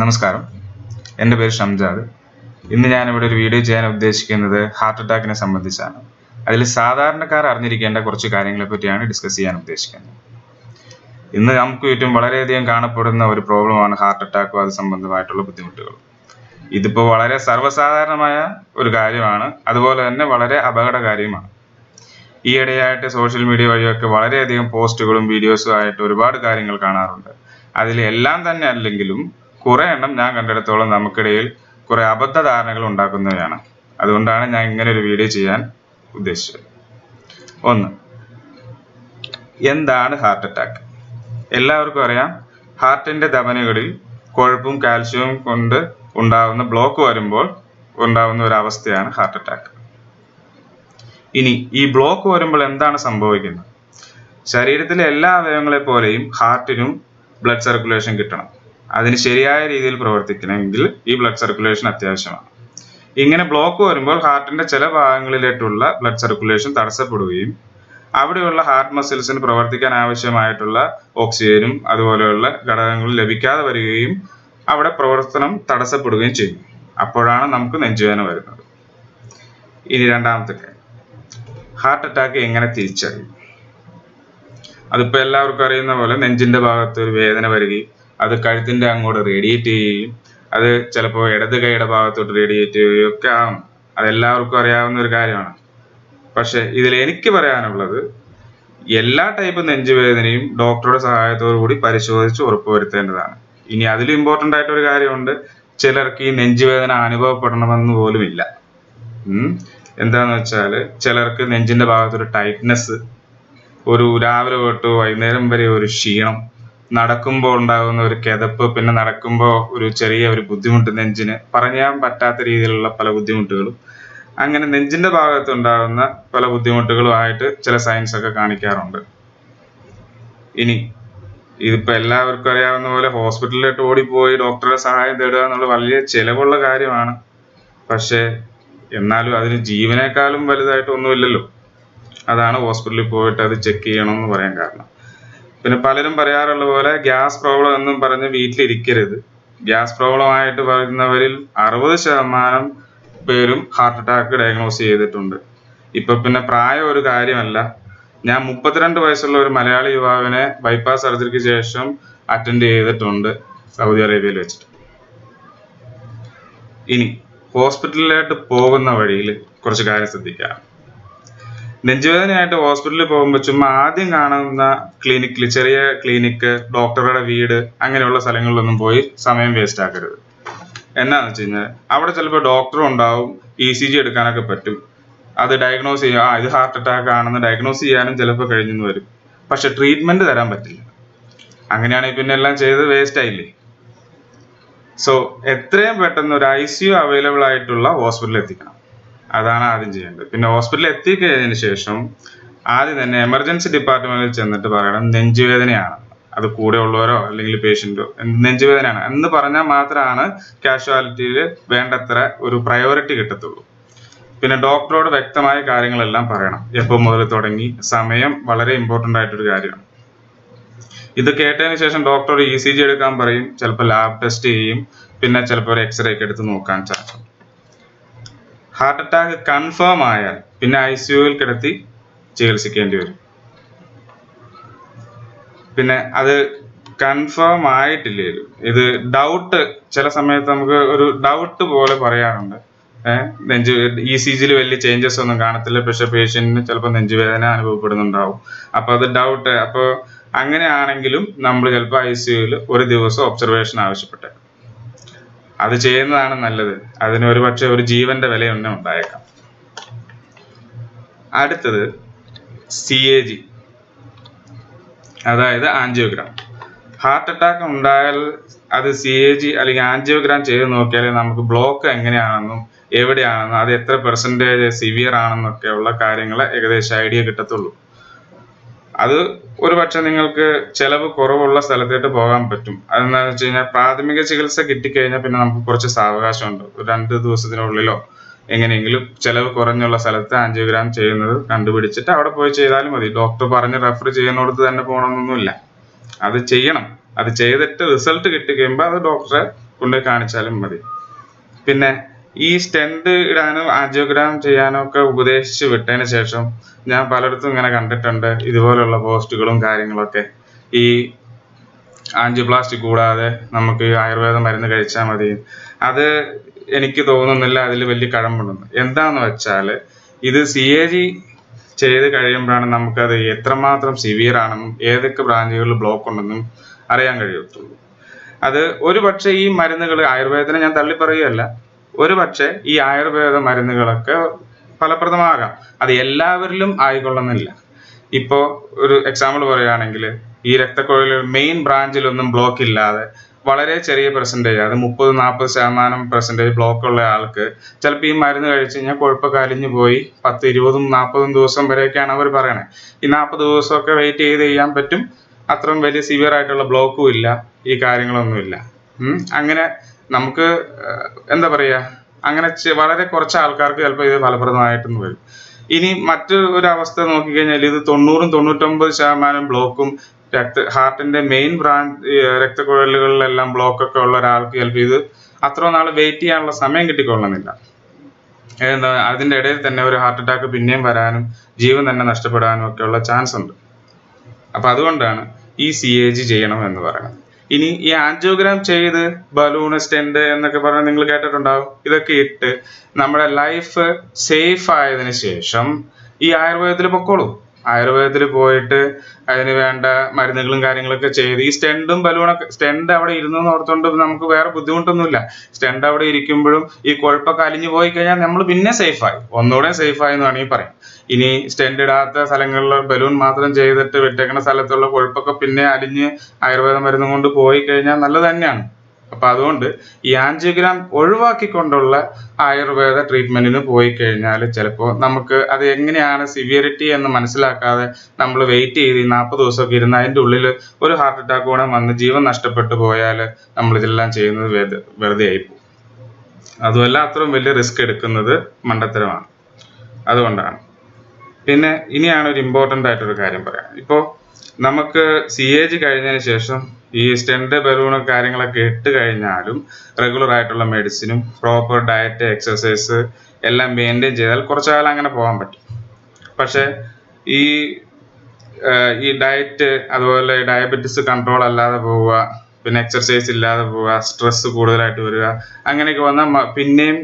നമസ്കാരം. എന്റെ പേര് ഷംജാദ്. ഇന്ന് ഞാനിവിടെ ഒരു വീഡിയോ ചെയ്യാൻ ഉദ്ദേശിക്കുന്നത് ഹാർട്ട് അറ്റാക്കിനെ സംബന്ധിച്ചാണ്. അതിൽ സാധാരണക്കാർ അറിഞ്ഞിരിക്കേണ്ട കുറച്ച് കാര്യങ്ങളെ പറ്റിയാണ് ഡിസ്കസ് ചെയ്യാൻ ഉദ്ദേശിക്കുന്നത്. ഇന്ന് നമുക്ക് ചുറ്റും വളരെയധികം കാണപ്പെടുന്ന ഒരു പ്രോബ്ലമാണ് ഹാർട്ട് അറ്റാക്കും അത് സംബന്ധമായിട്ടുള്ള ബുദ്ധിമുട്ടുകൾ. ഇതിപ്പോൾ വളരെ സർവസാധാരണമായ ഒരു കാര്യമാണ്. അതുപോലെ തന്നെ വളരെ അപകടകാരിയുമാണ് ഈയിടെയായിട്ട് സോഷ്യൽ മീഡിയ വഴിയൊക്കെ വളരെയധികം പോസ്റ്റുകളും വീഡിയോസും ആയിട്ട് ഒരുപാട് കാര്യങ്ങൾ കാണാറുണ്ട്. അതിൽ എല്ലാം തന്നെ അല്ലെങ്കിലും കുറെ എണ്ണം ഞാൻ കണ്ടെടുത്തോളം നമുക്കിടയിൽ കുറെ അബദ്ധധാരണകൾ ഉണ്ടാക്കുന്നവയാണ്. അതുകൊണ്ടാണ് ഞാൻ ഇങ്ങനെ ഒരു വീഡിയോ ചെയ്യാൻ ഉദ്ദേശിച്ചത്. ഒന്ന് എന്താണ് ഹാർട്ട് അറ്റാക്ക് എല്ലാവർക്കും അറിയാം ഹാർട്ടിന്റെ ധമനികളിൽ കൊഴുപ്പും കാൽഷ്യവും കൊണ്ട് ഉണ്ടാവുന്ന ബ്ലോക്ക് വരുമ്പോൾ ഉണ്ടാവുന്ന ഒരു അവസ്ഥയാണ് ഹാർട്ട് അറ്റാക്ക് ഇനി ഈ ബ്ലോക്ക് വരുമ്പോൾ എന്താണ് സംഭവിക്കുന്നത്? ശരീരത്തിലെ എല്ലാ അവയവങ്ങളെ പോലെയും ഹാർട്ടിനും ബ്ലഡ് സർക്കുലേഷൻ കിട്ടണം. അതിന് ശരിയായ രീതിയിൽ പ്രവർത്തിക്കണമെങ്കിൽ ഈ ബ്ലഡ് സർക്കുലേഷൻ അത്യാവശ്യമാണ്. ഇങ്ങനെ ബ്ലോക്ക് വരുമ്പോൾ ഹാർട്ടിന്റെ ചില ഭാഗങ്ങളിലേക്കുള്ള ബ്ലഡ് സർക്കുലേഷൻ തടസ്സപ്പെടുകയും അവിടെയുള്ള ഹാർട്ട് മസിൽസിന് പ്രവർത്തിക്കാൻ ആവശ്യമായിട്ടുള്ള ഓക്സിജനും അതുപോലെയുള്ള ഘടകങ്ങൾ ലഭിക്കാതെ വരികയും അവിടെ പ്രവർത്തനം തടസ്സപ്പെടുകയും ചെയ്യും. അപ്പോഴാണ് നമുക്ക് നെഞ്ചുവേദന വരുന്നത്. ഇനി രണ്ടാമത്തെ കാര്യം. ഹാർട്ട് അറ്റാക്ക് എങ്ങനെ തിരിച്ചറിയും? അതിപ്പോ എല്ലാവർക്കും അറിയുന്ന പോലെ നെഞ്ചിന്റെ ഭാഗത്ത് ഒരു വേദന വരികയും അത് കഴുത്തിന്റെ അങ്ങോട്ട് റേഡിയേറ്റ് ചെയ്യുകയും അത് ചിലപ്പോൾ ഇടത് കൈയുടെ ഭാഗത്തോട്ട് റേഡിയേറ്റ് ചെയ്യുകയും ഒക്കെ ആവും. അതെല്ലാവർക്കും അറിയാവുന്ന ഒരു കാര്യമാണ്. പക്ഷെ ഇതിൽ എനിക്ക് പറയാനുള്ളത് എല്ലാ ടൈപ്പ് നെഞ്ചുവേദനയും ഡോക്ടറുടെ സഹായത്തോടു കൂടി പരിശോധിച്ച് ഉറപ്പുവരുത്തേണ്ടതാണ്. ഇനി അതിലും ഇമ്പോർട്ടന്റ് ആയിട്ട് ഒരു കാര്യമുണ്ട്. ചിലർക്ക് ഈ നെഞ്ചുവേദന അനുഭവപ്പെടണമെന്ന് പോലും ഇല്ല. എന്താന്ന് വെച്ചാൽ ചിലർക്ക് നെഞ്ചിന്റെ ഭാഗത്തൊരു ടൈറ്റ്നെസ് ഒരു രാവിലെ തൊട്ട് വൈകുന്നേരം വരെ ഒരു ക്ഷീണം നടക്കുമ്പോൾ ഉണ്ടാകുന്ന ഒരു കിതപ്പ് പിന്നെ നടക്കുമ്പോൾ ഒരു ചെറിയ ഒരു ബുദ്ധിമുട്ട് നെഞ്ചിന്. പറയാൻ പറ്റാത്ത രീതിയിലുള്ള പല ബുദ്ധിമുട്ടുകളും. അങ്ങനെ നെഞ്ചിന്റെ ഭാഗത്ത് ഉണ്ടാകുന്ന പല ബുദ്ധിമുട്ടുകളുമായിട്ട് ചില സയൻസ് ഒക്കെ കാണിക്കാറുണ്ട്. ഇനി ഇതിപ്പോ എല്ലാവർക്കും അറിയാവുന്ന പോലെ ഹോസ്പിറ്റലിലോട്ട് ഓടിപ്പോയി ഡോക്ടറുടെ സഹായം തേടുക എന്നുള്ള വലിയ ചിലവുള്ള കാര്യമാണ്. പക്ഷേ എന്നാലും അതിന് ജീവനേക്കാളും വലുതായിട്ട് ഒന്നുമില്ലല്ലോ. അതാണ് ഹോസ്പിറ്റലിൽ പോയിട്ട് അത് ചെക്ക് ചെയ്യണം എന്ന് പറയാൻ കാരണം. പിന്നെ പലരും പറയാറുള്ള പോലെ ഗ്യാസ് പ്രോബ്ലം എന്നും പറഞ്ഞ് വീട്ടിലിരിക്കരുത്. ഗ്യാസ് പ്രോബ്ലം ആയിട്ട് പറയുന്നവരിൽ അറുപത് ശതമാനം പേരും ഹാർട്ട് അറ്റാക്ക് ഡയഗ്നോസ് ചെയ്തിട്ടുണ്ട്. ഇപ്പൊ പിന്നെ പ്രായം ഒരു കാര്യമല്ല. ഞാൻ മുപ്പത്തിരണ്ട് വയസ്സുള്ള ഒരു മലയാളി യുവാവിനെ ബൈപ്പാസ് സർജറിക്ക് ശേഷം അറ്റൻഡ് ചെയ്തിട്ടുണ്ട് സൗദി അറേബ്യയിൽ വെച്ചിട്ട്. ഇനി ഹോസ്പിറ്റലിലോട്ട് പോകുന്ന വഴിയിൽ കുറച്ച് കാര്യം ശ്രദ്ധിക്കാം. നെഞ്ചുവേദനയായിട്ട് ഹോസ്പിറ്റലിൽ പോകുമ്പോൾ ചുമ്മാ ആദ്യം കാണുന്ന ക്ലിനിക്കിൽ ചെറിയ ക്ലിനിക്ക് ഡോക്ടറുടെ വീട് അങ്ങനെയുള്ള സ്ഥലങ്ങളിലൊന്നും പോയി സമയം വേസ്റ്റ് ആക്കരുത്. എന്നാന്ന് വെച്ച് കഴിഞ്ഞാൽ അവിടെ ചിലപ്പോൾ ഡോക്ടറും ഉണ്ടാവും ഇ സി ജി എടുക്കാനൊക്കെ പറ്റും. അത് ഡയഗ്നോസ് ചെയ്യാം ആ ഇത് ഹാർട്ട് അറ്റാക്ക് ആണെന്ന് ഡയഗ്നോസ് ചെയ്യാനും ചിലപ്പോൾ കഴിഞ്ഞെന്ന് വരും. പക്ഷെ ട്രീറ്റ്മെന്റ് തരാൻ പറ്റില്ല. അങ്ങനെയാണെങ്കിൽ പിന്നെ എല്ലാം ചെയ്ത് വേസ്റ്റ് ആയില്ലേ? സോ എത്രയും പെട്ടെന്ന് ഒരു ഐ സി യു അവൈലബിൾ ആയിട്ടുള്ള ഹോസ്പിറ്റലിൽ എത്തിക്കണം. അതാണ് ആദ്യം ചെയ്യേണ്ടത്. പിന്നെ ഹോസ്പിറ്റലിൽ എത്തിക്കഴിഞ്ഞതിന് ശേഷം ആദ്യം തന്നെ എമർജൻസി ഡിപ്പാർട്ട്മെന്റിൽ ചെന്നിട്ട് പറയണം നെഞ്ചുവേദനയാണ്. അത് കൂടെ ഉള്ളവരോ അല്ലെങ്കിൽ പേഷ്യന്റോ നെഞ്ചുവേദനയാണ്. എന്ന് പറഞ്ഞാൽ മാത്രമാണ് കാഷ്വാലിറ്റിയിൽ വേണ്ടത്ര ഒരു പ്രയോറിറ്റി കിട്ടത്തുള്ളൂ. പിന്നെ ഡോക്ടറോട് വ്യക്തമായ കാര്യങ്ങളെല്ലാം പറയണം. എപ്പോൾ മുതൽ തുടങ്ങി സമയം വളരെ ഇമ്പോർട്ടന്റ് ആയിട്ടൊരു കാര്യമാണ്. ഇത് കേട്ടതിന് ശേഷം ഡോക്ടർ ഇ സി ജി എടുക്കാൻ പറയും. ചിലപ്പോൾ ലാബ് ടെസ്റ്റ് ചെയ്യും. പിന്നെ ചിലപ്പോൾ ഒരു എക്സ്റേ ഒക്കെ എടുത്ത് നോക്കാൻ ചാർജും ഹാർട്ട് അറ്റാക്ക് കൺഫേം ആയാൽ പിന്നെ ഐ സിയുവിൽ കിടത്തി ചികിത്സിക്കേണ്ടി വരും. പിന്നെ അത് കൺഫേം ആയിട്ടില്ലേലും ഇത് ഡൗട്ട് ചില സമയത്ത് നമുക്ക് ഒരു ഡൗട്ട് പോലെ പറയാറുണ്ട്. നെഞ്ച് ഇ സി ജിയിൽ വലിയ ചേഞ്ചസ് ഒന്നും കാണത്തില്ല. പക്ഷെ പേഷ്യന്റിന് ചിലപ്പോൾ നെഞ്ചുവേദന അനുഭവപ്പെടുന്നുണ്ടാവും. അപ്പൊ അത് ഡൗട്ട് അപ്പോൾ അങ്ങനെയാണെങ്കിലും നമ്മൾ ചിലപ്പോൾ ഐ സിയുയിൽ ഒരു ദിവസം ഒബ്സർവേഷൻ ആവശ്യപ്പെട്ടെ അത് ചെയ്യുന്നതാണ് നല്ലത്. അതിന് ഒരു പക്ഷെ ഒരു ജീവന്റെ വില തന്നെ ഉണ്ടായേക്കാം. അടുത്തത് സി എ ജി അതായത് ആൻജിയോഗ്രാം ഹാർട്ട് അറ്റാക്ക് ഉണ്ടായാൽ അത് സി എ ജി അല്ലെങ്കിൽ ആൻജിയോഗ്രാം ചെയ്ത് നോക്കിയാൽ നമുക്ക് ബ്ലോക്ക് എങ്ങനെയാണെന്നും എവിടെയാണെന്നും അത് എത്ര പെർസെന്റേജ് സിവിയർ ആണെന്നൊക്കെയുള്ള കാര്യങ്ങൾ ഏകദേശം ഐഡിയ കിട്ടത്തുള്ളൂ. അത് ഒരു പക്ഷെ നിങ്ങൾക്ക് ചെലവ് കുറവുള്ള സ്ഥലത്തേട്ട് പോകാൻ പറ്റും. അതെന്താണെന്ന് വെച്ച് കഴിഞ്ഞാൽ പ്രാഥമിക ചികിത്സ കിട്ടിക്കഴിഞ്ഞാൽ പിന്നെ നമുക്ക് കുറച്ച് സാവകാശമുണ്ട്. രണ്ട് ദിവസത്തിനുള്ളിലോ എങ്ങനെയെങ്കിലും ചെലവ് കുറഞ്ഞുള്ള സ്ഥലത്ത് ആൻജിയോഗ്രാം ചെയ്യുന്നത് കണ്ടുപിടിച്ചിട്ട് അവിടെ പോയി ചെയ്താലും മതി. ഡോക്ടർ പറഞ്ഞ് റെഫർ ചെയ്യുന്നിടത്ത് തന്നെ പോകണമെന്നൊന്നുമില്ല. അത് ചെയ്യണം. അത് ചെയ്തിട്ട് റിസൾട്ട് കിട്ടി കഴിയുമ്പോൾ അത് ഡോക്ടറെ കൊണ്ടുപോയി കാണിച്ചാലും മതി. പിന്നെ ഈ സ്റ്റെൻഡ് ഇടാനും ആൻജിയോഗ്രാം ചെയ്യാനും ഒക്കെ ഉപദേശിച്ച് വിട്ടതിന് ശേഷം ഞാൻ പലയിടത്തും ഇങ്ങനെ കണ്ടിട്ടുണ്ട് ഇതുപോലുള്ള പോസ്റ്റുകളും കാര്യങ്ങളൊക്കെ. ഈ ആൻജിയോപ്ലാസ്റ്റി കൂടാതെ നമുക്ക് ആയുർവേദ മരുന്ന് കഴിച്ചാൽ മതി. അത് എനിക്ക് തോന്നുന്നില്ല അതിൽ വലിയ കഴമ്പുണ്ടെന്ന് എന്താന്ന് വെച്ചാൽ ഇത് സി എ ജി ചെയ്ത് കഴിയുമ്പോഴാണ് നമുക്കത് എത്രമാത്രം സിവിയർ ആണെന്നും ഏതൊക്കെ ബ്രാഞ്ചുകളിൽ ബ്ലോക്ക് ഉണ്ടെന്നും അറിയാൻ കഴിയത്തുള്ളൂ. അത് ഒരു പക്ഷേ ഈ മരുന്നുകൾ ആയുർവേദത്തിനെ ഞാൻ തള്ളി പറയുകയല്ല ഒരു പക്ഷേ ഈ ആയുർവേദ മരുന്നുകളൊക്കെ ഫലപ്രദമാകാം. അത് എല്ലാവരിലും ആയിക്കൊള്ളുന്നില്ല. ഇപ്പോ ഒരു എക്സാമ്പിൾ പറയുകയാണെങ്കിൽ ഈ രക്തക്കുഴൽ മെയിൻ ബ്രാഞ്ചിലൊന്നും ബ്ലോക്ക് ഇല്ലാതെ വളരെ ചെറിയ പെർസെന്റേജ് അത് മുപ്പത് നാൽപ്പത് ശതമാനം പെർസെന്റേജ് ബ്ലോക്ക് ഉള്ള ആൾക്ക് ചിലപ്പോൾ ഈ മരുന്ന് കഴിച്ച് കഴിഞ്ഞാൽ കൊഴുപ്പ് കലിഞ്ഞു പോയി പത്ത് ഇരുപതും നാൽപ്പതും ദിവസം വരെയൊക്കെയാണ് അവർ പറയണത് ഈ നാൽപ്പത് ദിവസമൊക്കെ വെയിറ്റ് ചെയ്ത് ചെയ്യാൻ പറ്റും. അത്രയും വലിയ സിവിയർ ആയിട്ടുള്ള ബ്ലോക്കും ഇല്ല. ഈ കാര്യങ്ങളൊന്നുമില്ല. അങ്ങനെ നമുക്ക് എന്താ പറയുക അങ്ങനെ വളരെ കുറച്ച് ആൾക്കാർക്ക് ചിലപ്പോൾ ഇത് ഫലപ്രദമായിട്ടൊന്നും വരും. ഇനി മറ്റു ഒരു അവസ്ഥ നോക്കിക്കഴിഞ്ഞാൽ ഇത് തൊണ്ണൂറും തൊണ്ണൂറ്റൊമ്പത് ശതമാനം ബ്ലോക്കും രക്ത ഹാർട്ടിന്റെ മെയിൻ ബ്രാഞ്ച് രക്തക്കുഴലുകളിലെല്ലാം ബ്ലോക്ക് ഒക്കെ ഉള്ള ഒരാൾക്ക് ചിലപ്പോൾ ഇത് അത്ര നാൾ വെയിറ്റ് ചെയ്യാനുള്ള സമയം കിട്ടിക്കൊള്ളുന്നില്ല എന്താ അതിന്റെ ഇടയിൽ തന്നെ ഒരു ഹാർട്ട് അറ്റാക്ക് പിന്നെയും വരാനും ജീവൻ തന്നെ നഷ്ടപ്പെടാനും ഒക്കെ ഉള്ള ചാൻസ് ഉണ്ട് അപ്പൊ അതുകൊണ്ടാണ് ഈ സി എ ജി ചെയ്യണം എന്ന് പറയുന്നത്. ഇനി ഈ ആൻജിയോഗ്രാം ചെയ്ത് ബലൂൺ സ്റ്റെൻഡ് എന്നൊക്കെ പറഞ്ഞ് നിങ്ങൾ കേട്ടിട്ടുണ്ടാവും. ഇതൊക്കെ ഇട്ട് നമ്മുടെ ലൈഫ് സേഫ് ആയതിനു ശേഷം ഈ ആയുർവേദത്തിൽ പൊക്കോളൂ. ആയുർവേദത്തിൽ പോയിട്ട് അതിന് വേണ്ട മരുന്നുകളും കാര്യങ്ങളൊക്കെ ചെയ്ത്. ഈ സ്റ്റെൻഡും ബലൂണൊക്കെ സ്റ്റെൻഡ് അവിടെ ഇരുന്നു എന്ന് ഓർത്തുകൊണ്ട് നമുക്ക് വേറെ ബുദ്ധിമുട്ടൊന്നുമില്ല. സ്റ്റെൻഡ് അവിടെ ഇരിക്കുമ്പോഴും ഈ കുഴപ്പമൊക്കെ അലിഞ്ഞു പോയി കഴിഞ്ഞാൽ നമ്മൾ പിന്നെ സേഫായി. ഒന്നുകൂടെ സേഫായി എന്ന് വേണമെങ്കിൽ പറയാം. ഇനി സ്റ്റെൻഡ് ഇടാത്ത സ്ഥലങ്ങളിൽ ബലൂൺ മാത്രം ചെയ്തിട്ട് വിട്ടേക്കുന്ന സ്ഥലത്തുള്ള കൊഴുപ്പൊക്കെ പിന്നെ അലിഞ്ഞ് ആയുർവേദ മരുന്നും കൊണ്ട് പോയി കഴിഞ്ഞാൽ നല്ലത് തന്നെയാണ്. അപ്പൊ അതുകൊണ്ട് ഈ ആൻജിയോഗ്രാം ഒഴിവാക്കിക്കൊണ്ടുള്ള ആയുർവേദ ട്രീറ്റ്മെന്റിന് പോയി കഴിഞ്ഞാൽ ചിലപ്പോൾ നമുക്ക് അത് എങ്ങനെയാണ് സിവിയറിറ്റി എന്ന് മനസ്സിലാക്കാതെ നമ്മൾ വെയിറ്റ് ചെയ്ത് നാൽപ്പത് ദിവസമൊക്കെ ഇരുന്ന് അതിന്റെ ഉള്ളിൽ ഒരു ഹാർട്ട് അറ്റാക്ക് കൂടെ വന്ന് ജീവൻ നഷ്ടപ്പെട്ടു പോയാൽ നമ്മൾ ഇതെല്ലാം ചെയ്യുന്നത് വെറുതെ വെറുതെ ആയിപ്പോകും അതുമല്ല അത്രയും വലിയ റിസ്ക് എടുക്കുന്നത് മണ്ടത്തരമാണ്. അതുകൊണ്ടാണ്. പിന്നെ ഇനിയാണ് ഒരു ഇമ്പോർട്ടന്റ് ആയിട്ടൊരു കാര്യം പറയാം ഇപ്പോൾ നമുക്ക് സി എ ജി കഴിഞ്ഞതിന് ശേഷം ഈ സ്റ്റെൻഡ് ബലൂണും കാര്യങ്ങളൊക്കെ ഇട്ട് കഴിഞ്ഞാലും റെഗുലർ ആയിട്ടുള്ള മെഡിസിനും പ്രോപ്പർ ഡയറ്റ് എക്സസൈസ് എല്ലാം മെയിന്റെയിൻ ചെയ്താൽ കുറച്ചു കാലം അങ്ങനെ പോകാൻ പറ്റും. പക്ഷേ ഈ ഈ ഡയറ്റ് അതുപോലെ ഡയബറ്റിസ് കൺട്രോൾ അല്ലാതെ പോവുക പിന്നെ എക്സർസൈസ് ഇല്ലാതെ പോവുക സ്ട്രെസ് കൂടുതലായിട്ട് വരിക അങ്ങനെയൊക്കെ വന്നാൽ പിന്നെയും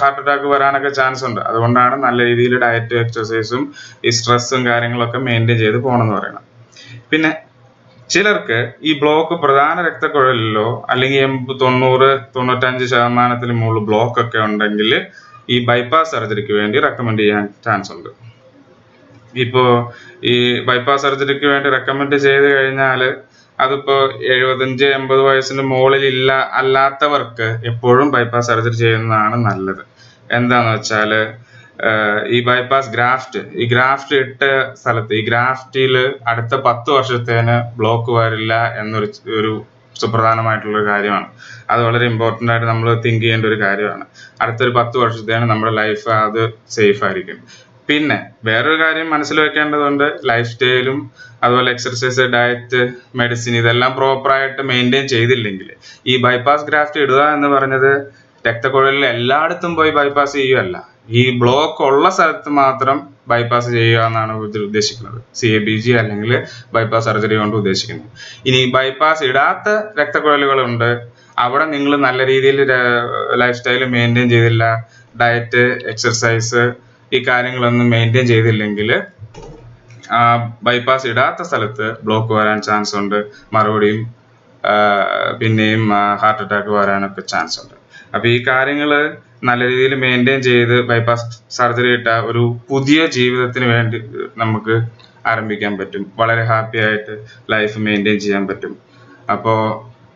ഹാർട്ട് അറ്റാക്ക് വരാനൊക്കെ ചാൻസ് ഉണ്ട്. അതുകൊണ്ടാണ് നല്ല രീതിയിൽ ഡയറ്റും എക്സർസൈസും ഈ സ്ട്രെസ്സും കാര്യങ്ങളൊക്കെ മെയിന്റെയിൻ ചെയ്ത് പോകണം എന്ന് പറയുന്നത് പിന്നെ ചിലർക്ക് ഈ ബ്ലോക്ക് പ്രധാന രക്തക്കുഴലിലോ അല്ലെങ്കിൽ എൺപത് തൊണ്ണൂറ് തൊണ്ണൂറ്റഞ്ച് ശതമാനത്തിന് മുകളിൽ ബ്ലോക്ക് ഒക്കെ ഉണ്ടെങ്കിൽ ഈ ബൈപ്പാസ് സർജറിക്ക് വേണ്ടി റെക്കമെൻഡ് ചെയ്യാൻ ചാൻസ് ഉണ്ട്. ഇപ്പോ ഈ ബൈപ്പാസ് സർജറിക്ക് വേണ്ടി റെക്കമെൻഡ് ചെയ്ത് കഴിഞ്ഞാൽ അതിപ്പോ എഴുപത്തഞ്ച് എൺപത് വയസ്സിന് മുകളിൽ ഇല്ല അല്ലാത്തവർക്ക് എപ്പോഴും ബൈപ്പാസ് സർജറി ചെയ്യുന്നതാണ് നല്ലത്. എന്താന്ന് വെച്ചാൽ ആഹ് ഈ ബൈപ്പാസ് ഗ്രാഫ്റ്റ് ഈ ഗ്രാഫ്റ്റ് ഇട്ട സ്ഥലത്ത് ഈ ഗ്രാഫ്റ്റിൽ അടുത്ത പത്ത് വർഷത്തേന് ബ്ലോക്ക് വരില്ല എന്നൊരു ഒരു സുപ്രധാനമായിട്ടുള്ള കാര്യമാണ്. അത് വളരെ ഇമ്പോർട്ടന്റ് ആയിട്ട് നമ്മൾ തിങ്ക് ചെയ്യേണ്ട ഒരു കാര്യമാണ്. അടുത്തൊരു പത്ത് വർഷത്തേന് നമ്മുടെ ലൈഫ് അത് സേഫ് ആയിരിക്കും. പിന്നെ വേറൊരു കാര്യം മനസ്സിൽ വെക്കേണ്ടതുണ്ട് ലൈഫ് സ്റ്റൈലും അതുപോലെ എക്സർസൈസ് ഡയറ്റ് മെഡിസിൻ ഇതെല്ലാം പ്രോപ്പറായിട്ട് മെയിന്റെയിൻ ചെയ്തില്ലെങ്കിൽ ഈ ബൈപ്പാസ് ഗ്രാഫ്റ്റ് ഇടുക എന്ന് പറഞ്ഞത് രക്തക്കുഴലിൽ എല്ലായിടത്തും പോയി ബൈപ്പാസ് ചെയ്യുകയല്ല. ഈ ബ്ലോക്ക് ഉള്ള സ്ഥലത്ത് മാത്രം ബൈപ്പാസ് ചെയ്യുക എന്നാണ് ഇതിൽ ഉദ്ദേശിക്കുന്നത്. സി എ ബി ജി അല്ലെങ്കിൽ ബൈപ്പാസ് സർജറി കൊണ്ട് ഉദ്ദേശിക്കുന്നത്. ഇനി ബൈപ്പാസ് ഇടാത്ത രക്തക്കുഴലുകളുണ്ട്. അവിടെ നിങ്ങൾ നല്ല രീതിയിൽ ലൈഫ് സ്റ്റൈൽ മെയിന്റെയിൻ ചെയ്തില്ല. ഡയറ്റ് എക്സർസൈസ് ഈ കാര്യങ്ങളൊന്നും മെയിന്റെയിൻ ചെയ്തില്ലെങ്കിൽ ബൈപ്പാസ് ഇടാത്ത സ്ഥലത്ത് ബ്ലോക്ക് വരാൻ ചാൻസ് ഉണ്ട്. മറുപടിയും പിന്നെയും ഹാർട്ട് അറ്റാക്ക് വരാനൊക്കെ ചാൻസ് ഉണ്ട്. അപ്പൊ ഈ കാര്യങ്ങൾ നല്ല രീതിയിൽ മെയിന്റെയിൻ ചെയ്ത് ബൈപ്പാസ് സർജറി ഇട്ട ഒരു പുതിയ ജീവിതത്തിന് വേണ്ടി നമുക്ക് ആരംഭിക്കാൻ പറ്റും. വളരെ ഹാപ്പി ആയിട്ട് ലൈഫ് മെയിന്റെയിൻ ചെയ്യാൻ പറ്റും. അപ്പോൾ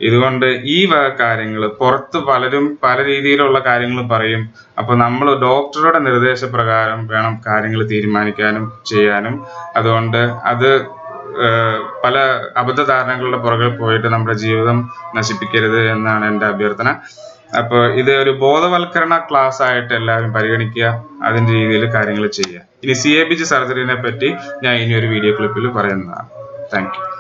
ഇതുകൊണ്ട് ഈ വക കാര്യങ്ങൾ പുറത്ത് പലരും പല രീതിയിലുള്ള കാര്യങ്ങൾ പറയും. അപ്പോൾ നമ്മൾ ഡോക്ടറുടെ നിർദ്ദേശപ്രകാരം വേണം കാര്യങ്ങൾ തീരുമാനിക്കാനും ചെയ്യാനും. അതുകൊണ്ട് അത് പല അബദ്ധധാരണകളുടെ പുറകെ പോയിട്ട് നമ്മുടെ ജീവിതം നശിപ്പിക്കരുത് എന്നാണ് എന്റെ അഭ്യർത്ഥന. അപ്പോൾ ഇത് ഒരു ബോധവൽക്കരണ ക്ലാസ് ആയിട്ട് എല്ലാവരും പരിഗണിക്കുക അതിന്റെ രീതിയിൽ കാര്യങ്ങൾ ചെയ്യുക. ഇനി സി എ ബി ജി സർജറിനെ പറ്റി ഞാൻ ഇനി ഒരു വീഡിയോ ക്ലിപ്പിൽ പറയുന്നതാണ്. Thank you